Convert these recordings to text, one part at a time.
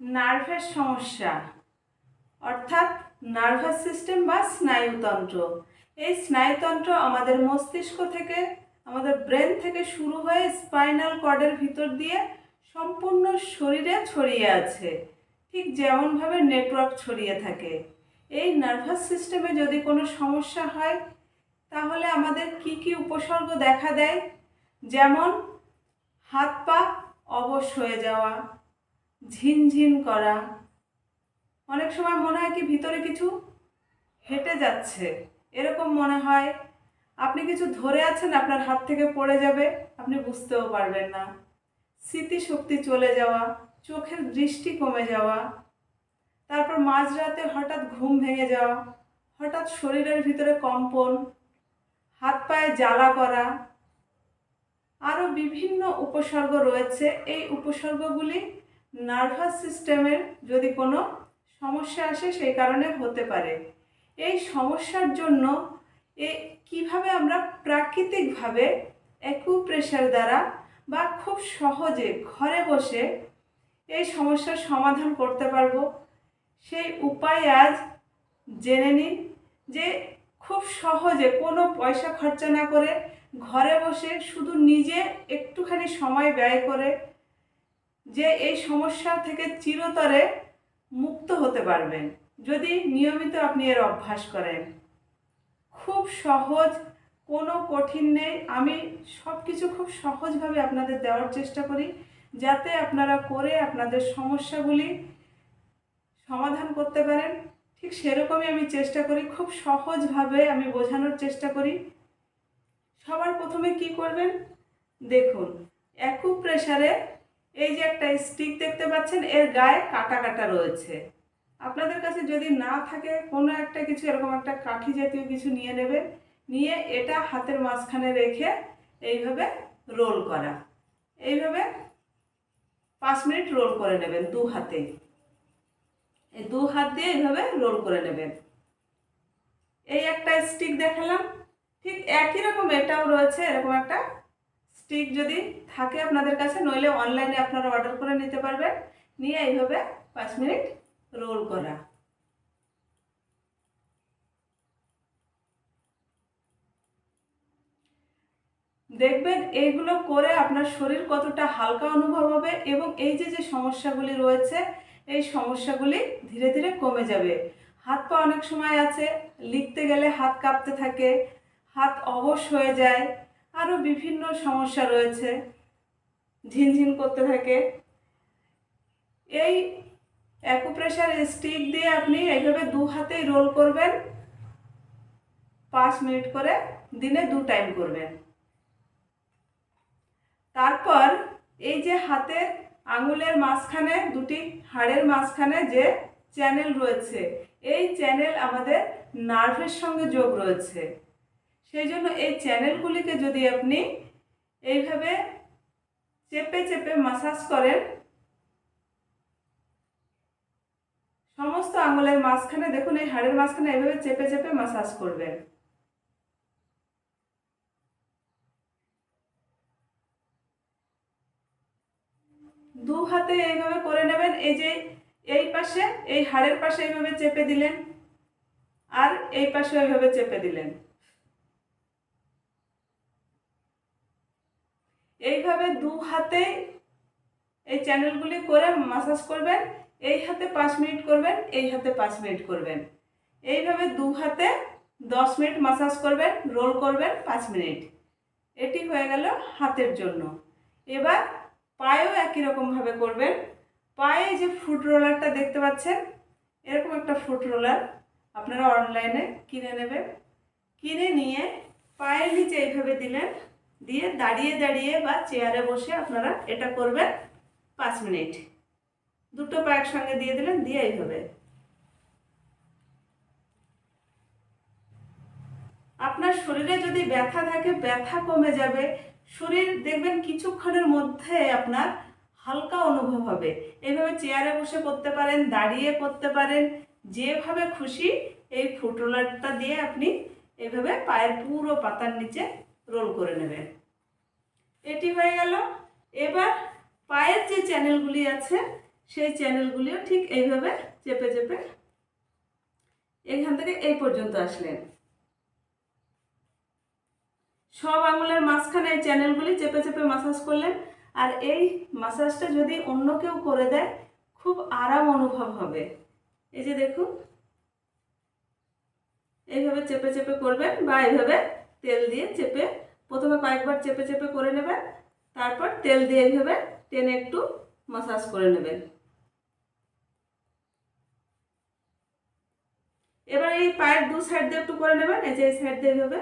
নার্ভের সমস্যা, অর্থাৎ নার্ভাস সিস্টেম বা স্নায়ুতন্ত্র। এই স্নায়ুতন্ত্র আমাদের মস্তিষ্ক থেকে, আমাদের ব্রেন থেকে শুরু হয়ে স্পাইনাল কর্ডের ভিতর দিয়ে সম্পূর্ণ শরীরে ছড়িয়ে আছে। ঠিক যেমনভাবে নেটওয়ার্ক ছড়িয়ে থাকে। এই নার্ভাস সিস্টেমে যদি কোনো সমস্যা হয়, তাহলে আমাদের কি কি উপসর্গ দেখা দেয়? যেমন, হাত পা অবশ হয়ে যাওয়া ঝিনঝিন করা। অনেক সময় মনে হয় কি ভিতরে কিছু হেঁটে যাচ্ছে। এরকম মনে হয়। আপনি কিছু ধরে আছেন, আপনার হাত থেকে পড়ে যাবে, আপনি বুঝতেও পারবেন না। স্মৃতিশক্তি চলে যাওয়া, চোখের দৃষ্টি কমে যাওয়া। তারপর মাঝরাতে হঠাৎ ঘুম ভেঙে যাওয়া, হঠাৎ শরীরের ভিতরে কম্পন, হাত পায়ে জ্বালা করা। আরও বিভিন্ন উপসর্গ রয়েছে। এই উপসর্গগুলি নার্ভাস সিস্টেমের যদি কোনো সমস্যা আসে সেই কারণে হতে পারে। এই সমস্যার জন্য এ কীভাবে আমরা প্রাকৃতিকভাবে অ্যাকুপ্রেশার দ্বারা বা খুব সহজে ঘরে বসে এই সমস্যার সমাধান করতে পারব? সেই উপায় আজ জেনে নিন যে খুব সহজে কোনো পয়সা খরচা না করে ঘরে বসে শুধু নিজে একটুখানি সময় ব্যয় করে যে এই সমস্যা থেকে চিরতরে মুক্ত হতে পারবেন, যদি নিয়মিত আপনি এর অভ্যাস করেন। খুব সহজ, কোনো কঠিন নেই। আমি সব কিছু খুব সহজভাবে আপনাদের দেওয়ার চেষ্টা করি, যাতে আপনারা করে আপনাদের সমস্যাগুলি সমাধান করতে পারেন। ঠিক সেরকমই আমি চেষ্টা করি, খুব সহজভাবে আমি বোঝানোর চেষ্টা করি। সবার প্রথমে কি করবেন? দেখুন একু প্রেসারে এই যে একটা স্টিক দেখতে পাচ্ছেন, এর গায়ে কাটা কাটা রয়েছে। আপনাদের কাছে যদি না থাকে, কোনো একটা কিছু, এরকম একটা কাঠি জাতীয় কিছু নিয়ে নেবেন, নিয়ে এটা হাতের মাঝখানে রেখে এইভাবে রোল করা। এইভাবে পাঁচ মিনিট রোল করে নেবেন দু হাতে। এই দু হাত দিয়ে এইভাবে রোল করে নেবেন। এই একটা স্টিক দেখালাম। ঠিক একই রকম এটাও রয়েছে, এরকম একটা স্টিক যদি থাকে আপনাদের কাছে, নইলে অনলাইনে আপনারা অর্ডার করে নিতে পারবেন। নিয়ে এইভাবে পাঁচ মিনিট রোল করা। দেখবেন এইগুলো করে আপনার শরীর কতটা হালকা অনুভব হবে এবং এই যে যে সমস্যাগুলি রয়েছে, এই সমস্যাগুলি ধীরে ধীরে কমে যাবে। হাত পা অনেক সময় আছে, লিখতে গেলে হাত কাঁপতে থাকে, হাত অবশ হয়ে যায় আরও বিভিন্ন সমস্যা রয়েছে। ঝিনঝিন করতে থাকে। এই অ্যাকুপ্রেশার স্টিক দিয়ে আপনি এইভাবে দু হাতেই রোল করবেন। পাঁচ মিনিট করে দিনে দু টাইম করবেন। তারপর এই যে হাতের আঙুলের মাঝখানে, দুটি হাড়ের মাঝখানে যে চ্যানেল রয়েছে, এই চ্যানেল আমাদের নার্ভের সঙ্গে যোগ রয়েছে। সেই জন্য এই চ্যানেলগুলিকে যদি আপনি এইভাবে চেপে চেপে মাসাজ করেন, সমস্ত আঙুলের মাঝখানে দেখুন, এই হাড়ের মাঝখানে এইভাবে চেপে চেপে মাসাজ করবেন। দু হাতে এইভাবে করে নেবেন, এই যে এই পাশে, এই হাড়ের পাশে এইভাবে চেপে দিলেন, আর এই পাশে এইভাবে চেপে দিলেন। এইভাবে দু হাতে এই চ্যানেলগুলি করে মাসাজ করবেন, এই হাতে পাঁচ মিনিট করবেন, এই হাতে পাঁচ মিনিট করবেন। এইভাবে দু হাতে দশ মিনিট মাসাজ করবেন রোল করবেন পাঁচ মিনিট। এটি হয়ে গেল হাতের জন্য। এবার পায়েও একই রকমভাবে করবেন। পায়ে যে ফুট রোলারটা দেখতে পাচ্ছেন, এরকম একটা ফুট রোলার আপনারা অনলাইনে কিনে নেবেন। কিনে নিয়ে পায়ের নিচে এইভাবে দিলেন দিয়ে দাঁড়িয়ে দাঁড়িয়ে বা চেয়ারে বসে আপনারা এটা করবেন পাঁচ মিনিট। দুটো পা একসঙ্গে দিয়ে দিলেন, দিয়ে এইভাবে। আপনার শরীরে যদি ব্যথা থাকে, ব্যথা কমে যাবে। শরীর দেখবেন কিছুক্ষণের মধ্যে আপনার হালকা অনুভব হবে। এইভাবে চেয়ারে বসে করতে পারেন, দাঁড়িয়ে করতে পারেন, যেভাবে খুশি এই ফুটরোলারটা দিয়ে আপনি এইভাবে পায়ের পুরো পাতার নিচে রোল করে নেবেন এটি হয়ে গেল। এবার পায়ের যে চ্যানেলগুলি আছে, সেই চ্যানেলগুলিও ঠিক এইভাবে চেপে চেপে এখান থেকে এই পর্যন্ত আসলেন। সব আঙুলের মাঝখানে এই চ্যানেলগুলি চেপে চেপে মাসাজ করলেন। আর এই মাসাজটা যদি অন্য কেউ করে দেয়, খুব আরাম অনুভব হবে। এই যে দেখুন, এইভাবে চেপে চেপে করবেন বা এইভাবে তেল দিয়ে চেপে প্রথমে কয়েকবার চেপে চেপে করে নেবেন, তারপর তেল দিয়ে এইভাবে টেনে একটু মাসাজ করে নেবেন। এবার এই পায়ের দু সাইড দিয়ে একটু করে নেবেন, এই যে এই সাইড দিয়ে এইভাবে।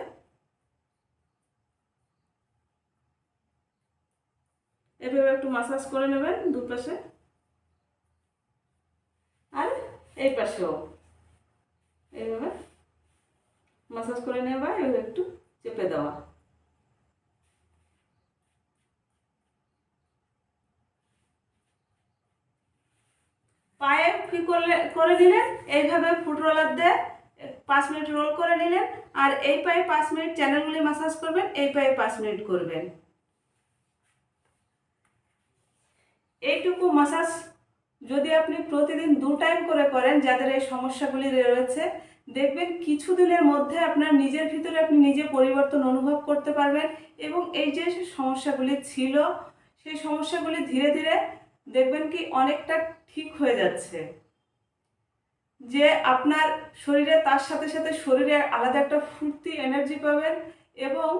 এভাবে একটু মাসাজ করে নেবেন দুপাশে আর এই পাশেও। এইভাবে মাসাজ করে নেওয়া এভাবে একটু চেপে দেওয়া পায়ে কি করলে, করে নিলেন? এইভাবে ফুট রোলার দিয়ে পাঁচ মিনিট রোল করে নিলেন আর এই পায়ে পাঁচ মিনিট চ্যানেলগুলি মাসাজ করবেন, এই পায়ে পাঁচ মিনিট করবেন। এইটুকু মাসাজ যদি আপনি প্রতিদিন দু টাইম করে করেন, যাদের এই সমস্যাগুলি রয়েছে দেখবেন কিছু দিনের মধ্যে আপনার নিজের ভিতরে আপনি নিজে পরিবর্তন অনুভব করতে পারবেন এবং এই যে সমস্যাগুলি ছিল সেই সমস্যাগুলি ধীরে ধীরে দেখবেন কি অনেকটা ঠিক হয়ে যাচ্ছে। যে আপনার শরীরে তার সাথে সাথে শরীরে আলাদা একটা ফুর্তি এনার্জি পাবেন এবং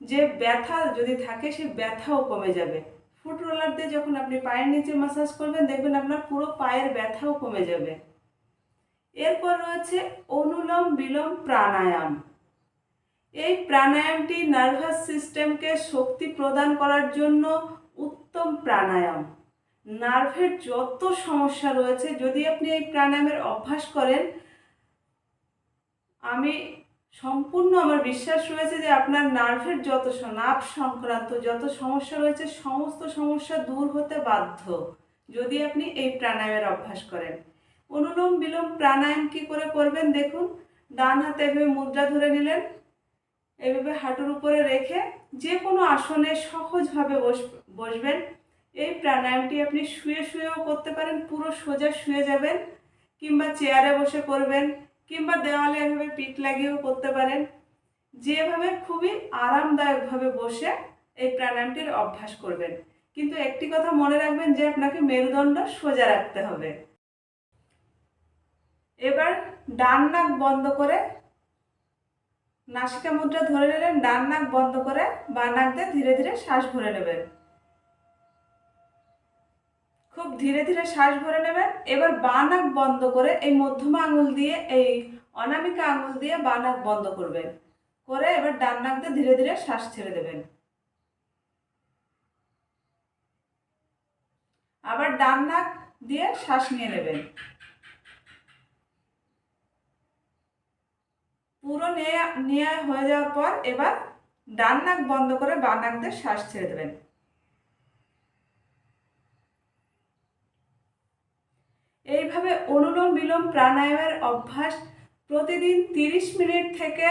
যে ব্যথা যদি থাকে সেই ব্যথাও কমে যাবে। ফুট রোলার দিয়ে যখন আপনি পায়ের নিচে মাসাজ করবেন, দেখবেন আপনার পুরো পায়ের ব্যথাও কমে যাবে। এরপর রয়েছে অনুলোম বিলোম প্রাণায়াম। এই প্রাণায়ামটি নার্ভাস সিস্টেমকে শক্তি প্রদান করার জন্য উত্তম প্রাণায়াম। নার্ভের যত সমস্যা রয়েছে, যদি আপনি এই প্রাণায়ামের অভ্যাস করেন, আমি সম্পূর্ণ আমার বিশ্বাস রয়েছে যে আপনার নার্ভের যত নার্ভ সংক্রান্ত যত সমস্যা রয়েছে, সমস্ত সমস্যা দূর হতে বাধ্য। যদি আপনি এই প্রাণায়ামের অভ্যাস করেন। অনুলোম বিলোম প্রাণায়াম কি করে করবেন দেখুন, ডান হাতে এভাবে মুদ্রা ধরে নিলেন, এভাবে হাঁটুর উপরে রেখে যে কোনো আসনে সহজভাবে বস, বসবেন। এই প্রাণায়ামটি আপনি শুয়ে শুয়েও করতে পারেন, পুরো সোজা শুয়ে যাবেন, কিংবা চেয়ারে বসে করবেন, কিংবা দেওয়ালে এভাবে পিঠ লাগিয়েও করতে পারেন। যেভাবে খুবই আরামদায়কভাবে বসে এই প্রাণায়ামটির অভ্যাস করবেন। কিন্তু একটি কথা মনে রাখবেন যে আপনাকে মেরুদণ্ড সোজা রাখতে হবে। এবার ডান নাক বন্ধ করে নাসিকা মুদ্রা ধরে নিলেন, ডান নাক বন্ধ করে বা নাক দিয়ে ধীরে ধীরে শ্বাস ভরে নেবেন। খুব ধীরে ধীরে শ্বাস ভরে নেবেন। এবার বা নাক বন্ধ করে এই মধ্যমা আঙুল দিয়ে, এই অনামিকা আঙুল দিয়ে বা নাক বন্ধ করবেন। করে এবার ডান নাক দিয়ে ধীরে ধীরে শ্বাস ছেড়ে দেবেন। আবার ডান নাক দিয়ে শ্বাস নিয়ে নেবেন। পুরো নিয়ে নিয়ে হয়ে যাওয়ার পর এবার ডান নাক বন্ধ করে বা নাক দিয়ে শ্বাস ছেড়ে দেবেন। এইভাবে অনুলোম বিলোম প্রাণায়ামের অভ্যাস প্রতিদিন তিরিশ মিনিট থেকে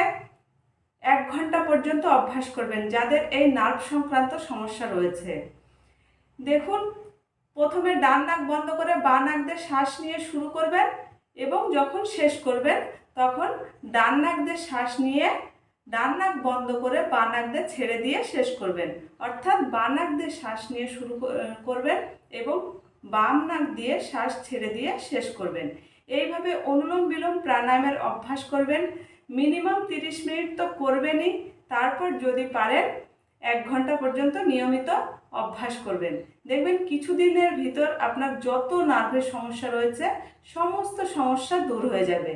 এক ঘণ্টা পর্যন্ত অভ্যাস করবেন, যাদের এই নার্ভ সংক্রান্ত সমস্যা রয়েছে। দেখুন, প্রথমে ডান নাক বন্ধ করে বা নাক দিয়ে শ্বাস নিয়ে শুরু করবেন এবং যখন শেষ করবেন তখন ডান নাক দিয়ে শ্বাস নিয়ে ডান নাক বন্ধ করে বা নাক দিয়ে ছেড়ে দিয়ে শেষ করবেন। অর্থাৎ বা নাক দিয়ে শ্বাস নিয়ে শুরু করবেন এবং বাম নাক দিয়ে শ্বাস ছেড়ে দিয়ে শেষ করবেন। এইভাবে অনুলোম বিলোম প্রাণায়ামের অভ্যাস করবেন। মিনিমাম তিরিশ মিনিট তো করবেনই। তারপর যদি পারেন এক ঘণ্টা পর্যন্ত নিয়মিত অভ্যাস করবেন। দেখবেন কিছুদিনের ভিতর আপনার যত নার্ভের সমস্যা রয়েছে, সমস্ত সমস্যা দূর হয়ে যাবে।